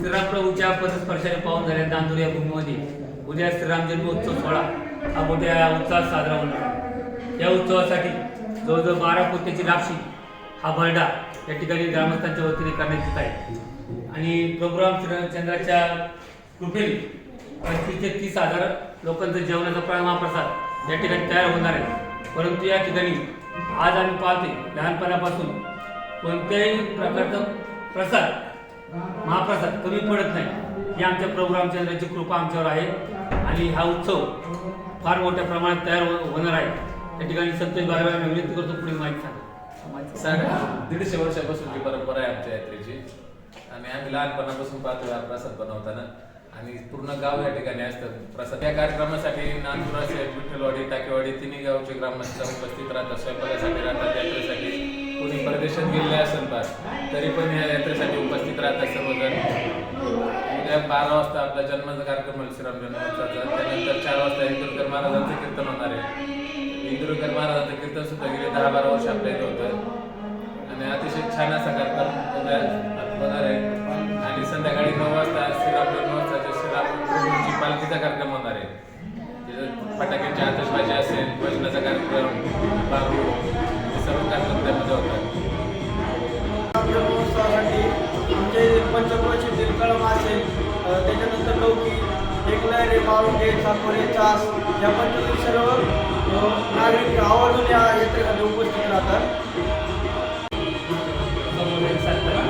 श्रीरामप्रभूच्या पदस्पर्शाने पाहून झाल्या नांदूर या भूमीमध्ये उद्या श्रीराम जन्मोत्सव सोहळा हा मोठ्या उत्साहात साजरा होणार. या उत्सवासाठी जवळजवळ बारा पोत्याची लापशी हा भरडा या ठिकाणी ग्रामस्थांच्या वतीने करण्यात येत आहे. आणि प्रभुराम श्रीरामचंद्राच्या कृपेने पंचवीस ते तीस हजार लोकांचं जेवणाचा प्रा- महाप्रसाद या ठिकाणी तयार होणार आहे. परंतु या ठिकाणी आज आम्ही पाहते लहानपणापासून कोणत्याही प्रकारचा प्रसाद महाप्रसाद कमी पडत नाही. ही आमच्या प्रभू रामचंद्राची कृपा आमच्यावर आहे. आणि हा उत्सव फार मोठ्या प्रमाणात तयार हो-, होणार आहे. त्या ठिकाणी संतोष बागरावांना विनंती करतो पुढे माहिती सांगा. सर सांगा. दीडशे वर्षापासूनची परंपरा आहे आमच्या यात्रेची. आणि आम्ही लहानपणापासून पाहतो हा प्रसाद बनवताना. आणि पूर्ण गाव या ठिकाणी असतात प्रसाद या कार्यक्रमासाठी नानपुराचे विठ्ठलवाडी टाकेवाडी तिन्ही गावचे ग्रामस्थ उपस्थित राहतात. स्वयंपाकासाठी राहतात यात्रेसाठी. कोणी परदेशात गेलेले असेल पास तरी पण या यात्रेसाठी उपस्थित राहतात सर्वजण. उद्या बारा वाजता आपला जन्माचा कार्यक्रम होईल श्रीराम जन्मोत्सवाचा. त्यानंतर चार वाजता इंदुरकर महाराजांचं कीर्तन होणार आहे. इंदुरकर महाराजांचं कीर्तन सुद्धा गेले दहा बारा वर्ष आपल्या इथं होतं. आणि अतिशय छान असा कार्यक्रम उद्या होणार आहे. आणि संध्याकाळी नऊ वाजता श्रीराम जन्मोत्सवाच्या श्रीरामची पालखीचा कार्यक्रम होणार आहे. फटाक्यांची आतषबाजी असेल भजनाचा कार्यक्रम एकलरे माळुंगे चाकोरे चास. या पंचवीस सर्व नागरिक आवर्जून या यात्रेमध्ये उपस्थित राहतात. सात तारखेला.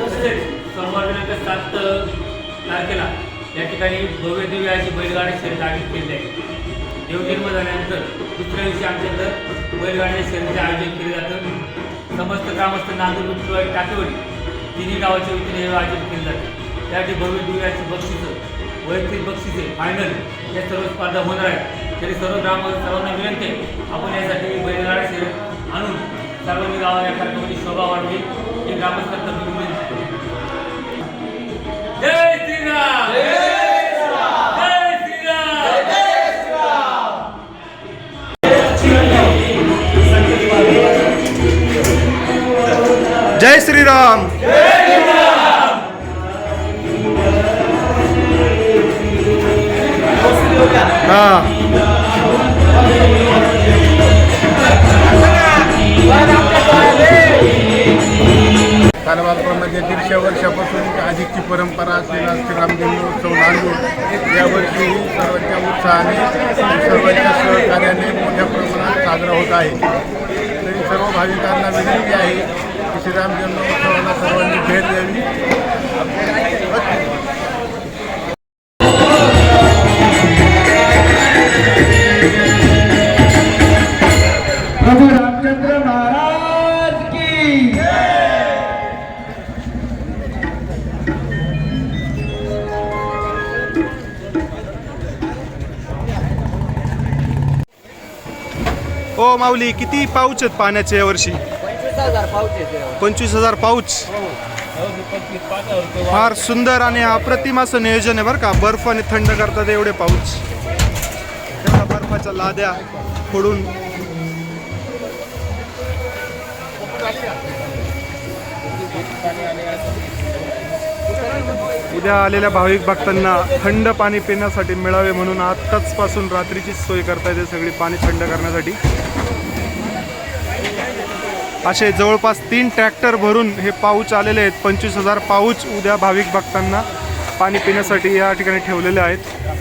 तसेच सोमवार दिनांक सात तारखेला या ठिकाणी भव्य दिव्य अशी बैलगाडी शर्यत आयोजित केली आहे देवजन्म झाल्यानंतर दुसऱ्या दिवशी आमच्या तर बैलगाड्या शर्यतीचे आयोजन केले जातं. समस्त ग्रामस्थ नांदूर मित्रवाडी टाकेवाडी तिन्ही गावाच्या वतीने हे आयोजन केले जाते. त्यासाठी भव्य दिव्याची बक्षिसं वैयक्तिक बक्षिसे फायनल या सर्व स्पर्धा होणार आहेत. तरी सर्व ग्राम सर्वांना विनंती आहे. आपण यासाठी बैलगाड्या शर्यत आणून सर्वांनी गावा या कार्यक्रमाची शोभा वाढवी. ही ग्रामस्थांना मी विनंती जय श्रीराम! जय श्रीराम! जय श्रीराम! हा. दीडशे वर्षापासून अधिकची परंपरा असलेला श्रीराम जन्मोत्सव नांदूर यावर्षीही सर्वांच्या उत्साहाने सर्वांच्या सहकार्याने मोठ्या प्रमाणात साजरा होत आहे. तरी सर्व भाविकांना विनंती आहे की श्रीराम जन्मोत्सवाला सर्वांनी भेट द्यावी. ओ माऊली किती पाऊच आहेत पाण्याचे यावर्षी पंचवीस हजार पाऊच फार सुंदर आणि अप्रतिम असं नियोजन आहे बरं का. बर्फ आणि थंड करतात एवढे पाऊच. बर्फाच्या लाद्या फोडून. उद्या आलेल्या भाविक भक्तांना थंड पाणी पिण्यासाठी मिळावे म्हणून आत्ताच पासून रात्रीचीच सोय करता येते सगळी पाणी थंड करण्यासाठी. असे जवळपास तीन ट्रॅक्टर भरून हे पाऊच आलेले आहेत. पंचवीस हजार पाऊच उद्या भाविक भक्तांना पाणी पिण्यासाठी या ठिकाणी ठेवलेले आहेत.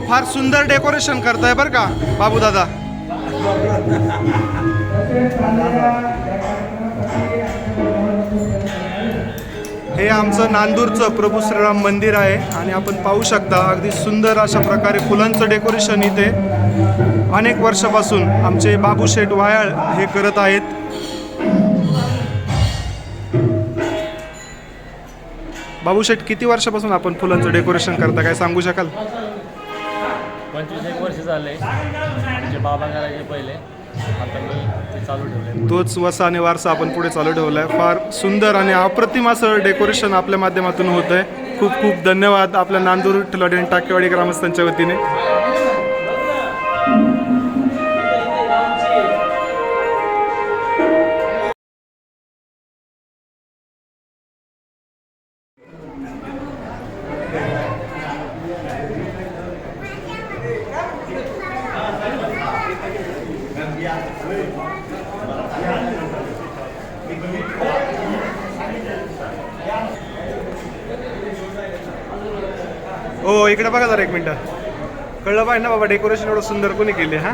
फार सुंदर डेकोरेशन करताय बरं का बाबू दादा हे आमचं नांदूरचं प्रभू श्रीराम मंदिर आहे आणि आपण पाहू शकता अगदी सुंदर अशा प्रकारे फुलांचं डेकोरेशन इथे. अनेक वर्षापासून आमचे बाबू शेठ वायाळ हे करत आहेत. बाबू शेठ किती वर्षापासून आपण फुलांचं डेकोरेशन करता? काय सांगू शकाल? पंचवीस एक वर्ष झाले. म्हणजे बाबा करायचे पहिले. आता मी ते चालू ठेवले तोच वसा आणि वारसा आपण पुढे चालू ठेवला आहे फार सुंदर आणि अप्रतिम असं डेकोरेशन आपल्या माध्यमातून होत आहे खूप खूप धन्यवाद आपल्या नांदूर विठ्ठलवाडी आणि टाकेवाडी ग्रामस्थांच्या वतीने. हो इकडे बघा जरा एक मिनटं. कळलं पाहिजे ना बाबा डेकोरेशन एवढं सुंदर कोणी केले हां?